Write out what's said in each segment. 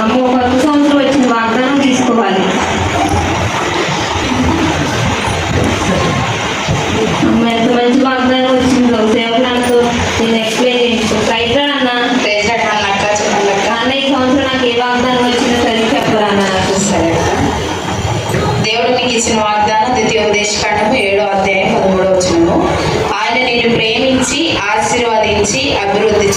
Aku.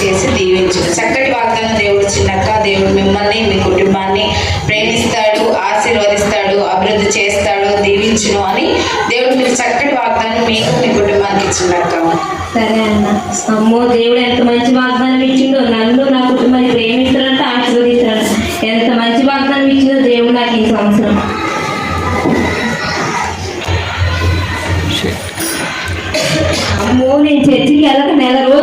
చేసి దీవించు చక్కటి వాగ్దానం దేవుడు చిన్నక్క దేవుడు మిమ్మల్ని మీ కుటుంబాన్ని ప్రేమిస్తాడు ఆశీర్వదిస్తాడు అభివృద్ధి చేస్తాడు దీవించును అని దేవుడు మీరు చక్కటి వాగ్దానం మీకు మీ కుటుంబానికి ఇచ్చినక్క సరే అన్న. అమ్మో దేవుడు ఎంత మంచి వాగ్దానం ఇచ్చిందో నన్ను నా కుటుంబాన్ని ప్రేమిస్తాడంటే ఆశీర్వదిస్తాడు ఎంత మంచి వాగ్దానం ఇచ్చిందో దేవుడు నాకు ఈ సంవత్సరం. అమ్మో నేను చర్చికి వెళ్ళక నెల రోజు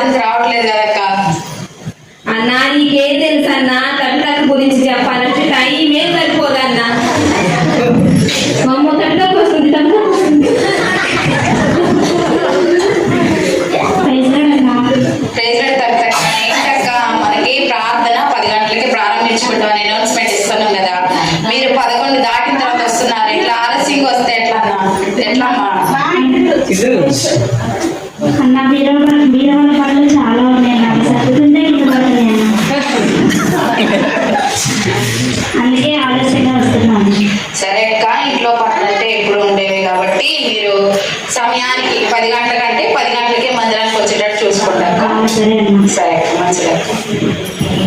రాత్రికి రావట్లేదు కదక్క. అన్నా నీకేం తెలుసు అన్నా? తమిళకు గురించి చెప్పాలంటే టైం ఏం సరిపోదన్న మమ్మ తమిళకు వస్తుంది తమిళకు వస్తుంది మనకి ప్రార్థన పది గంటలకి ప్రారంభించుకుంటాం అని అనౌన్స్మెంట్ ఇస్తున్నాం కదా. మీరు పదకొండు దాటిన తర్వాత వస్తున్నారు. ఇట్లా ఆలస్యంగా వస్తే ఎట్లా అన్న ఎట్లా అన్న Nazaré.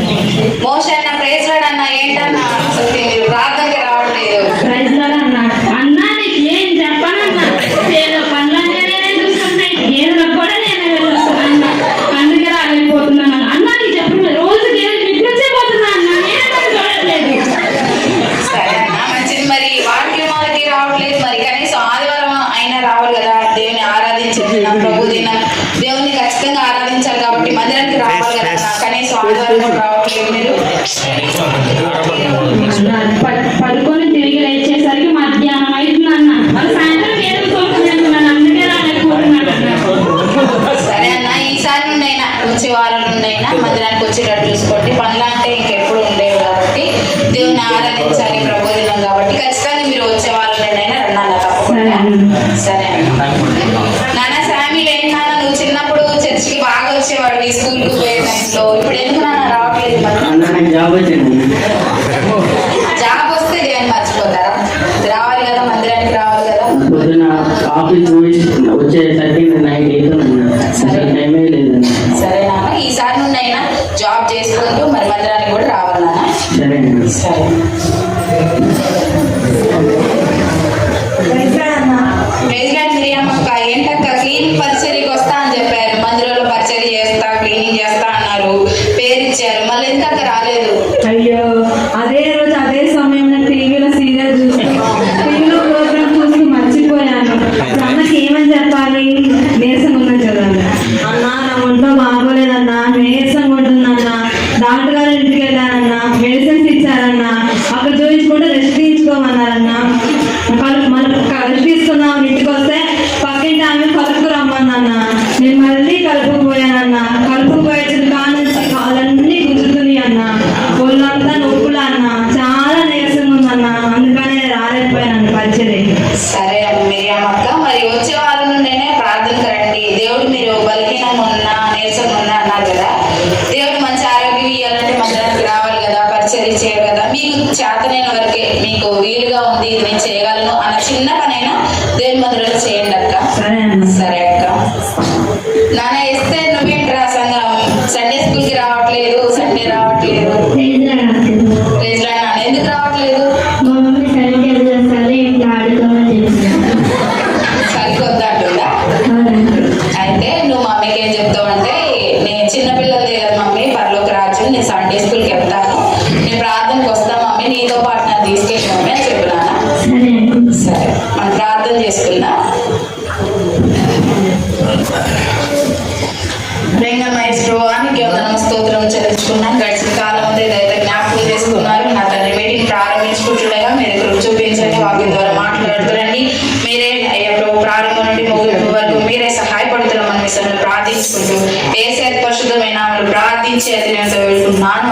పొద్దున ఆఫీస్ పోయి వచ్చే తగ్గింది నైట్ అయితే టైమే లేదన్న సరే ఈసారి నుండి జాబ్ చేసుకుంటూ మరి మందిరానికి కూడా రావాలి నాన్న. సరే సరే. ఏంటక్క క్లీన్ పరిచర్కి వస్తా అని చెప్పారు. మందిరంలో పరిచర్ చేస్తా క్లీనింగ్ చేస్తా అన్నారు. పేరు ఇచ్చారు. మళ్ళీ ఇంకా రాలేదు? అయ్యో. దీన్ని నేను చేయగలను అన్న చిన్న పనైనా దేవుని మందిరంలో చేయండి అక్క. సరే అక్క. నాన్న వేస్తే నువ్వేంట్రా సంఘం? సండే స్కూల్కి రావట్లేదు సండే రావట్లేదు. చేతి మీద వేడుకుంటున్నాను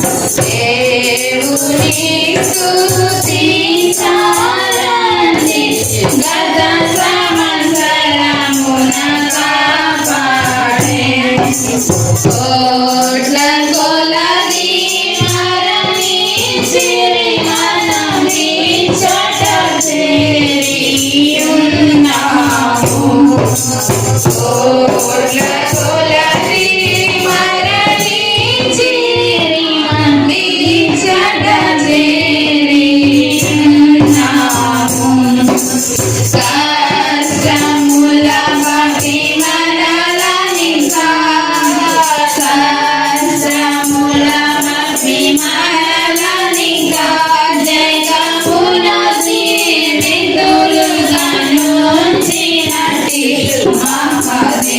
Sí.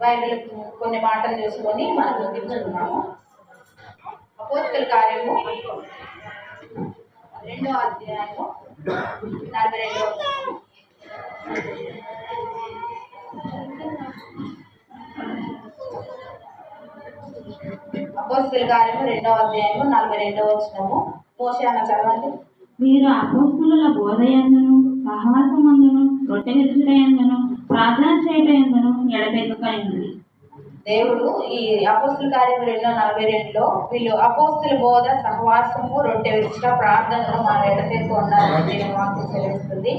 బైబిల్ కొన్ని మాటలు చేసుకొని మనం ముగించుకున్నాము అపోస్తుల కార్యము రెండో అధ్యాయము నలభై రెండో అపోస్తుల కార్యము రెండో అధ్యాయము నలభై రెండో వచ్చినము పోషణ చదవండి. మీరు అపోస్తుల బోధయందును సహవాసమందును రొట్టె ఎందును ప్రార్థన చేయట ఎందును దేవుడు ఈ అపోస్తుల కార్యములు ఎన్నో నలభై రెండులో వీళ్ళు అపోస్తుల బోధ సహవాసము రొట్టె విరుచుట ప్రార్థనలు మా ఎడతెక్కు ఉన్నారు వాక్యం చెల్లిస్తుంది.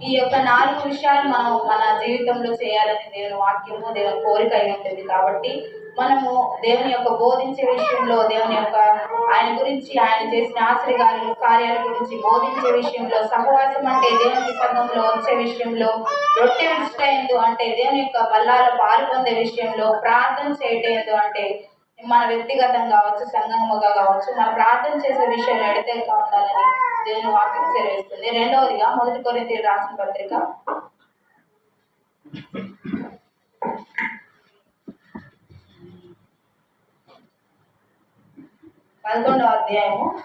ఈ యొక్క నాలుగు విషయాలు మనం మన జీవితంలో చేయాలని దేవుని వాక్యము దేవుని కోరిక అయి ఉంటుంది కాబట్టి మనము దేవుని యొక్క బోధించే విషయంలో దేవుని యొక్క ఆయన గురించి ఆయన చేసిన ఆశ్రయాలు కార్యాల గురించి బోధించే విషయంలో సహవాసం అంటే దేవుని సంఘంలో వచ్చే విషయంలో రొట్టె విడిచిటైందు అంటే దేవుని యొక్క బల్లాల పాలు పొందే విషయంలో ప్రార్థన చేయటేందు అంటే మన వ్యక్తిగతంగా కావచ్చు సంఘముగా కావచ్చు మన ప్రార్థన చేసే విషయాలు ఎడతెగా ఉండాలని దేవుని వాక్యం సెలవిస్తుంది. రెండవదిగా మొదటి కొరింథీ రాసిన పత్రిక. పదకొండవ అధ్యాయము.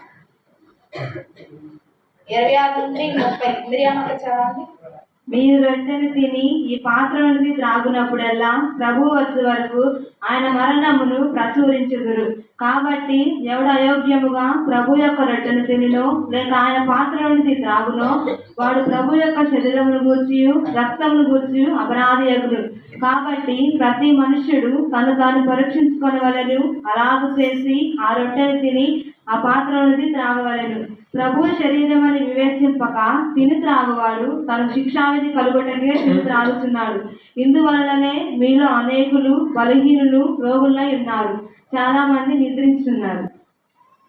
ఇరవై ఆరు నుండి ముప్పై. మీరు మిరియామక్క చదవండి మీరు రొట్టెను తిని ఈ పాత్ర నుండి త్రాగునప్పుడల్లా ప్రభు వచ్చే వరకు ఆయన మరణమును ప్రచురించుదురు. కాబట్టి ఎవడు అయోగ్యముగా ప్రభు యొక్క రొట్టెను తినినో లేక ఆయన పాత్ర నుండి త్రాగునో వాడు ప్రభు యొక్క శరీరమును గూర్చి రక్తమును గూర్చి అపరాధి ఎగురు కాబట్టి ప్రతి మనుష్యుడు తను తాను పరీక్షించుకొనవలెను అలాగ చేసి ఆ రొట్టెను తిని ఆ పాత్ర నుండి త్రాగవలెను. ప్రభు శరీరం అని వివేచింపక తిని త్రాగువాడు తన శిక్షావిధి కలుగటనే తిని త్రాగుతున్నాడు ఇందువలననే మీలో అనేకులు బలహీనులు రోగులై ఉన్నారు. చాలా మంది నిద్రిస్తున్నారు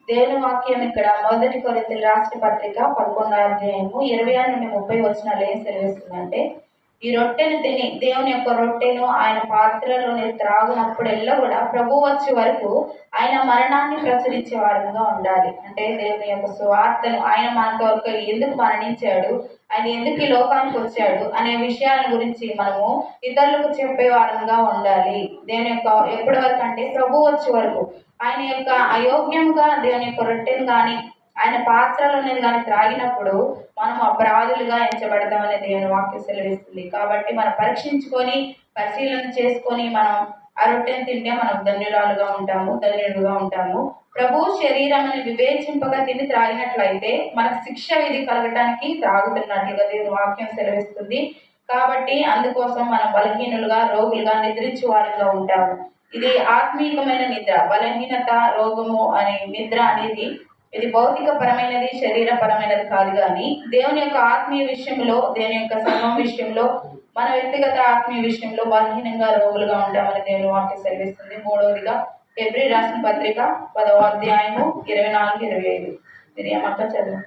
దేవుని వాక్యం ఇక్కడ మొదటి కొరింథీ రాష్ట్ర పత్రిక పదకొండో అధ్యాయము ఇరవై ఆరు నుండి ముప్పై వచ్చిన ఏం సెలవిస్తుందంటే ఈ రొట్టెను తిని దేవుని యొక్క రొట్టెను ఆయన పాత్రలోని త్రాగునప్పుడెల్లా కూడా ప్రభు వచ్చే వరకు ఆయన మరణాన్ని ప్రచురించే వారంగా ఉండాలి. అంటే దేవుని యొక్క సువార్తను ఆయన మన కొరకు ఎందుకు మరణించాడు? ఆయన ఎందుకు ఈ లోకానికి వచ్చాడు? అనే విషయాల గురించి మనము ఇతరులకు చెప్పే వారంగా ఉండాలి. దేవుని యొక్క ఎప్పటి వరకు అంటే ప్రభు వచ్చే వరకు ఆయన యొక్క అయోగ్యంగా దేవుని యొక్క రొట్టెను కానీ ఆయన పాత్రలు అనేది కానీ త్రాగినప్పుడు మనం అపరాధులుగా ఎంచబడతామని దేవుని వాక్యం సెలవిస్తుంది. కాబట్టి మనం పరీక్షించుకొని పరిశీలన చేసుకొని మనం ఆ రొట్టెను తింటే మనం ధన్యురాలుగా ఉంటాము ధన్యులుగా ఉంటాము. ప్రభు శరీరాన్ని అని వివేచింపగా తిని త్రాగినట్లయితే మనకు శిక్ష విధి కలగటానికి త్రాగుతున్నట్లుగా దేవుని వాక్యం సెలవిస్తుంది. కాబట్టి అందుకోసం మనం బలహీనులుగా రోగులుగా నిద్రించే వారిగా ఉంటాము. ఇది ఆత్మీయమైన నిద్ర బలహీనత రోగము అనే నిద్ర అనేది ఇది భౌతిక పరమైనది శరీరపరమైనది కాదు కానీ దేవుని యొక్క ఆత్మీయ విషయంలో దేవుని యొక్క సర్వం విషయంలో మన వ్యక్తిగత ఆత్మీయ విషయంలో బలహీనంగా రోగులుగా ఉంటామని దేవుని వాక్యం సెలవిస్తుంది. మూడవదిగా ఫిబ్రి రాసిన పత్రిక పదవ అధ్యాయము ఇరవై నాలుగు ఇరవై ఐదు. మీరు చదువు.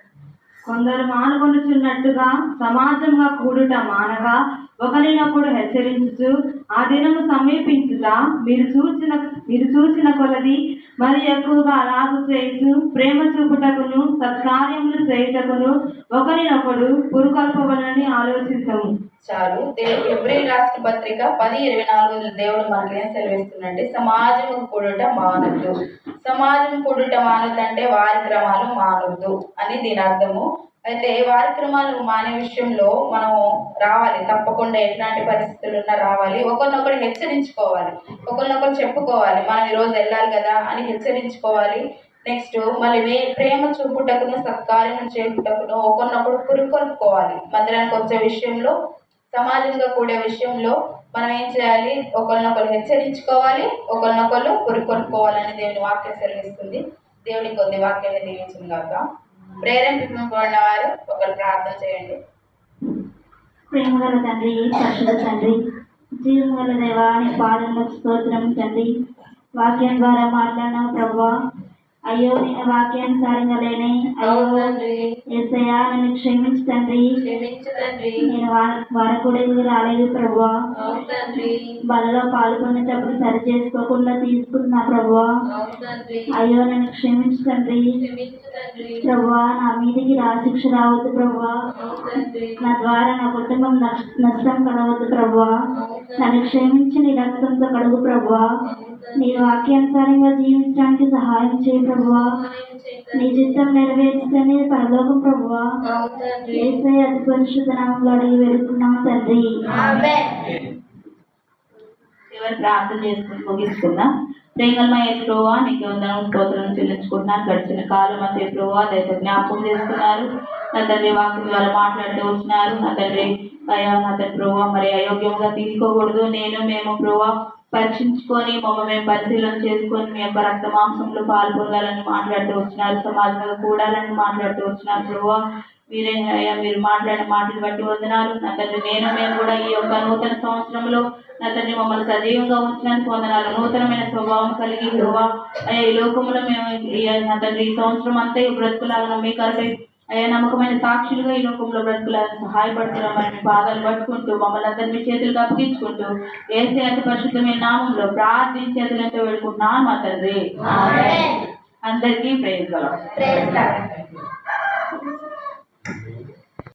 కొందరు మానుకొనుచున్నట్టుగా సమాజంగా కూడుట మానగా ఒకరినొకడు హెచ్చరించు ఆ దినము సమీపించుట మీరు చూసిన మీరు చూసిన కొలది మరి ఎక్కువగా అలాగు చేయుచు ప్రేమ చూపుటకును సత్కార్యములు చేయుటకును ఒకరినొకడు పురుకొల్పవలని ఆలోచించము. చాలు. ఎవ్రీ రాష్ట్ర పత్రిక పది ఇరవై నాలుగు దేవుడు మనకి ఏం సెలవిస్తుందంటే సమాజం కూడుట మానద్దు. సమాజం కూడుట మానద్దు అంటే వారి క్రమాలు మానొద్దు అని దీని అర్థము. అయితే కార్యక్రమాలు మానే విషయంలో మనం రావాలి. తప్పకుండా ఎట్లాంటి పరిస్థితులు ఉన్నా రావాలి. ఒకరినొకరు హెచ్చరించుకోవాలి. ఒకరినొకరు చెప్పుకోవాలి. మనం ఈరోజు వెళ్ళాలి కదా అని హెచ్చరించుకోవాలి. నెక్స్ట్ మళ్ళీ ప్రేమ చూపుటకును సత్కార్యం చేపుటకును ఒకరినొకరు పురుకొల్పుకోవాలి. మందిరానికి వచ్చే విషయంలో సమాజంగా కూడే విషయంలో మనం ఏం చేయాలి? ఒకరినొకరు హెచ్చరించుకోవాలి. ఒకరినొకరు పురుకొల్పుకోవాలని దేవుని వాక్యం సెలవిస్తుంది. దేవుని కొద్ది వాక్యాన్ని దీవించింది కాక ప్రేరేపింపబడిన వారు ఒకరు ప్రార్థన చేయండి. ప్రేమగల తండ్రి పరిశుద్ధ తండ్రి జీవగల దేవాని పాలన స్తోత్రం తండ్రి. వాక్యం ద్వారా మాట్లాడినావు ప్రభావ. అయ్యో నేను వాక్యానుసారంగా లేనే అయ్యో ఏసయ్యా నన్ను క్షమించు తండ్రి నేను వారకుడికి రాలేదు ప్రభా బలలో పాల్గొనేటప్పుడు సరి చేసుకోకుండా తీసుకున్నా ప్రభా అయ్యో నన్ను క్షమించు తండ్రి నా మీదికి రాశిక్ష రావద్దు ప్రభా నా ద్వారా నా కుటుంబం నష్- నష్టం కలవద్దు ప్రభా నన్ను క్షమించి నీ రక్తంతో కడుగు ప్రభా నీ వాక్యానుసారంగా జీవించడానికి సహాయం చేయి ప్రభువా. నీ. చిత్తం నెరవేర్చుతనే పరలోకం ప్రభువా. ఏసై అతి పరిశుద్ధ నామంలో అడిగి వెళ్తున్నాం తండ్రి. చివరి ప్రార్థన చేసుకుని ముగించుకుందాం ప్రేమలమయ్య ప్రోవా నీకు వందనం స్తోత్రం చెల్లించుకుంటున్నాను. గడిచిన కాలం అంతే ప్రోవా దయతో జ్ఞాపకం చేస్తున్నారు నా తండ్రి వాక్యం ద్వారా మాట్లాడుతూ వచ్చినారు నా తండ్రి అయ్యా నా తండ్రి మరి అయోగ్యంగా తీసుకోకూడదు. నేను మేము ప్రభా పరీక్షించుకొని మమ్మల్ని మేము పరిశీలన చేసుకొని మీ యొక్క రక్త మాంసంలో పాల్పొందాలని మాట్లాడుతూ వచ్చినారు. సమాజంలో కూడాలని మాట్లాడుతూ వచ్చినారు ప్రోవా మీరే అయ్యా మీరు మాట్లాడిన మాటలు బట్టి వందనాలు. నా తండ్రి నేను మేము కూడా ఈ యొక్క నూతన సంవత్సరంలో నా తండ్రి మమ్మల్ని సజీవంగా ఉంచడానికి వందనాలు. నూతనమైన స్వభావం కలిగి ప్రభా అయ్యా ఈ లోకంలో మేము నా తండ్రి ఈ సంవత్సరం అంతా ఈ బ్రతుకులాగా మీ కరపై అయ్యా నమ్మకమైన సాక్షులుగా ఈ లోకంలో బ్రతుకులాగా సహాయపడుతున్నామని పాదాలు పట్టుకుంటూ మమ్మల్ని అందరినీ చేతులకు అప్పగించుకుంటూ ఏసే అతి పరిశుద్ధమైన నామంలో ప్రార్థించి చేతులతో వేడుకుంటున్నాను మా తండ్రి. అందరికీ ప్రేమ